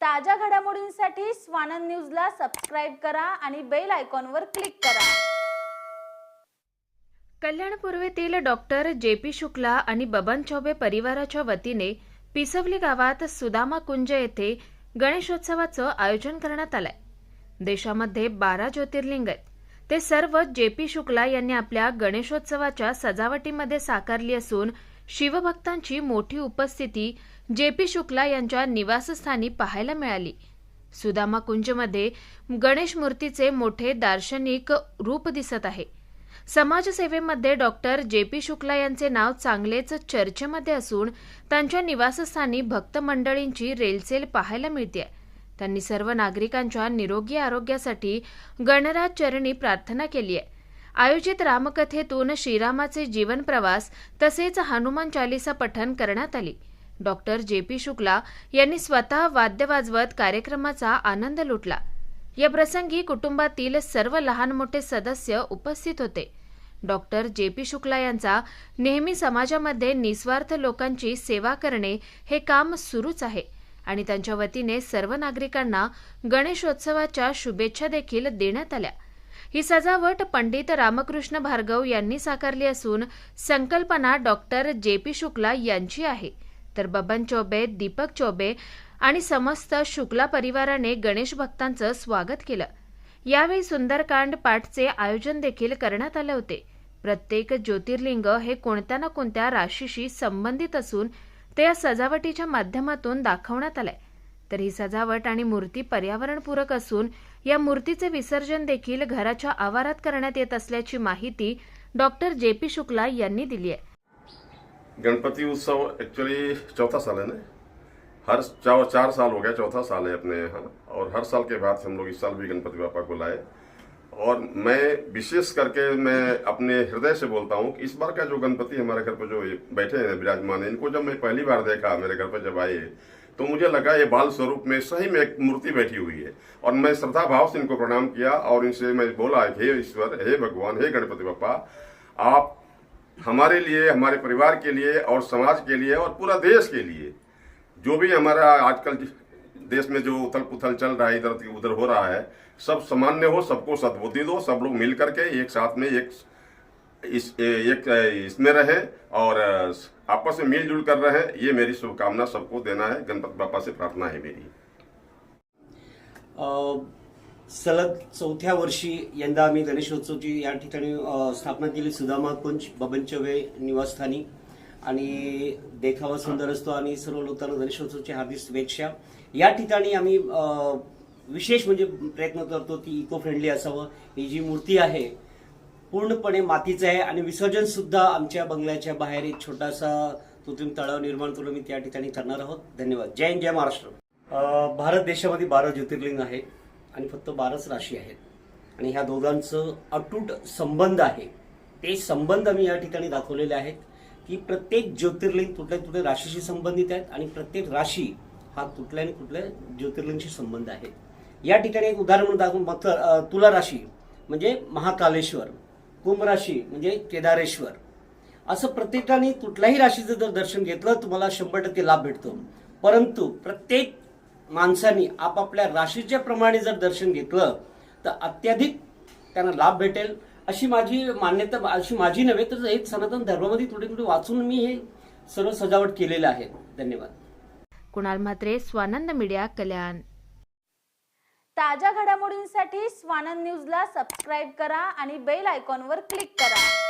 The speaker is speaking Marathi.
ताज्या घडामोडींसाठी स्वानंद न्यूजला सबस्क्राईब करा आणि बेल आयकॉनवर क्लिक करा. कल्याण पूर्वेतील डॉक्टर जे पी शुक्ला आणि बबन चौबे परिवाराच्या वतीने पिसवली गावात सुदामा कुंज येथे गणेशोत्सवाचं आयोजन करण्यात आलंय. देशामध्ये बारा ज्योतिर्लिंग आहेत. ते सर्व जे पी शुक्ला यांनी आपल्या गणेशोत्सवाच्या सजावटीमध्ये साकारली असून शिवभक्तांची मोठी उपस्थिती जे पी शुक्ला यांच्या निवासस्थानी पाहायला मिळाली. सुदामा कुंजमध्ये गणेश मूर्तीचे मोठे दार्शनिक रूप दिसत आहे. समाजसेवेमध्ये डॉक्टर जे पी शुक्ला यांचे नाव चांगलेच चर्चेमध्ये असून त्यांच्या निवासस्थानी भक्त मंडळींची रेलचेल पाहायला मिळते त्यांनी सर्व नागरिकांच्या निरोगी आरोग्यासाठी गणराज चरणी प्रार्थना केली आहे आयोजित रामकथेतून श्रीरामाचे जीवनप्रवास तसेच हनुमान चालिसा पठण करण्यात आली. डॉक्टर जे पी शुक्ला यांनी स्वतः वाद्य वाजवत कार्यक्रमाचा आनंद लुटला. या प्रसंगी कुटुंबातील सर्व लहान मोठे सदस्य उपस्थित होते. डॉक्टर जे पी शुक्ला यांचा नेहमी समाजामध्ये निस्वार्थ लोकांची सेवा करणे हे काम सुरूच आहे आणि त्यांच्या वतीने सर्व नागरिकांना गणेशोत्सवाच्या शुभेच्छा देखील देण्यात आल्या. ही सजावट पंडित रामकृष्ण भार्गव यांनी साकारली असून संकल्पना डॉक्टर जे पी शुक्ला यांची आहे. तर बबन चौबे दीपक चौबे आणि समस्त शुक्ला परिवाराने गणेश भक्तांचं स्वागत केलं. यावेळी सुंदरकांड पाठचे आयोजन देखील करण्यात आले होते. प्रत्येक ज्योतिर्लिंग हे कोणत्या ना कोणत्या राशीशी संबंधित असून ते या सजावटीच्या माध्यमातून दाखवण्यात आलंय. तर ही सजावट आणि मूर्ती पर्यावरणपूरक असून या मूर्तीचे विसर्जन देखील घराच्या आवारात करण्यात येत असल्याची माहिती डॉक्टर जे पी शुक्ला यांनी दिली आहे. गणपति उत्सव एक्चुअली चौथा साल है ना? हर चार चार साल हो गया चौथा साल है अपने यहाँ और हर साल के बाद हम लोग इस साल भी गणपति बापा को लाए। और मैं विशेष करके मैं अपने हृदय से बोलता हूँ कि इस बार का जो गणपति हमारे घर पर जो बैठे हैं विराजमान है इनको जब मैं पहली बार देखा मेरे घर पर जब आए तो मुझे लगा ये बाल स्वरूप में सही में एक मूर्ति बैठी हुई है। और मैं श्रद्धा भाव से इनको प्रणाम किया और इनसे मैं बोला, हे ईश्वर, हे भगवान, हे गणपति बापा आप हमारे लिए, हमारे परिवार के लिए और समाज के लिए और पूरा देश के लिए, जो भी हमारा आजकल देश में जो उथल पुथल चल रहा है इधर उधर हो रहा है, सब सामान्य हो, सबको सद्बुद्धि दो, सब लोग मिल करके एक साथ में एक इस, एक, इसमें रहे और, आपस में मिलजुल कर रहे, ये मेरी शुभकामना सबको देना है, गणपति बापा से प्रार्थना है मेरी। सलग चौथ्या वर्षी यंदा आम्ही गणेशोत्सवची या ठिकाणी स्थापना केली, सुदामा कुंज बबनचवे निवासस्थानी. आणि देखावा सुंदर असतो आणि सर्व लोकांना गणेशोत्सवची हार्दिक शुभेच्छा. या ठिकाणी आम्ही विशेष म्हणजे प्रयत्न करतो ती इको फ्रेंडली असावं. ही जी मूर्ती आहे पूर्णपणे मातीचं आहे आणि विसर्जन सुद्धा आमच्या बंगल्याच्या बाहेर एक छोटासा कृत्रिम तळाव निर्माण करून मी त्या ठिकाणी करणार आहोत. धन्यवाद. जय हिंद जय महाराष्ट्र. भारत देशामध्ये बारा ज्योतिर्लिंग आहे आणि फक्त बाराच राशी आहेत. आणि ह्या दोघांचं अटूट संबंध आहे. ते संबंध मी या ठिकाणी दाखवलेले आहेत. की प्रत्येक ज्योतिर्लिंग कुठल्या कुठल्या राशीशी संबंधित आहेत आणि प्रत्येक राशी हा कुठल्या आणि कुठल्या ज्योतिर्लिंगशी संबंध आहे. या ठिकाणी एक उदाहरण म्हणून दाखवून मकर तुला राशी म्हणजे महाकालेश्वर कुंभ राशी म्हणजे केदारेश्वर. असं प्रत्येकाने कुठल्याही राशीचं जर दर्शन घेतलं तुम्हाला शंभर टक्के लाभ भेटतो. परंतु प्रत्येक माणसाने आपापल्या राशीच्या प्रमाणे जर दर्शन घेतलं तर अत्याधिक त्यांना लाभ भेटेल अशी माझी मान्यता अशी माझी नव्हे तर एक सनातन धर्मामध्ये थोडी थोडी वाचून मी हे सर्व सजावट केलेलं आहे. धन्यवाद. कुणाल म्हात्रे स्वानंद मीडिया कल्याण. ताज्या घडामोडींसाठी स्वानंद न्यूजला सबस्क्राईब करा आणि बेल आयकॉनवर क्लिक करा.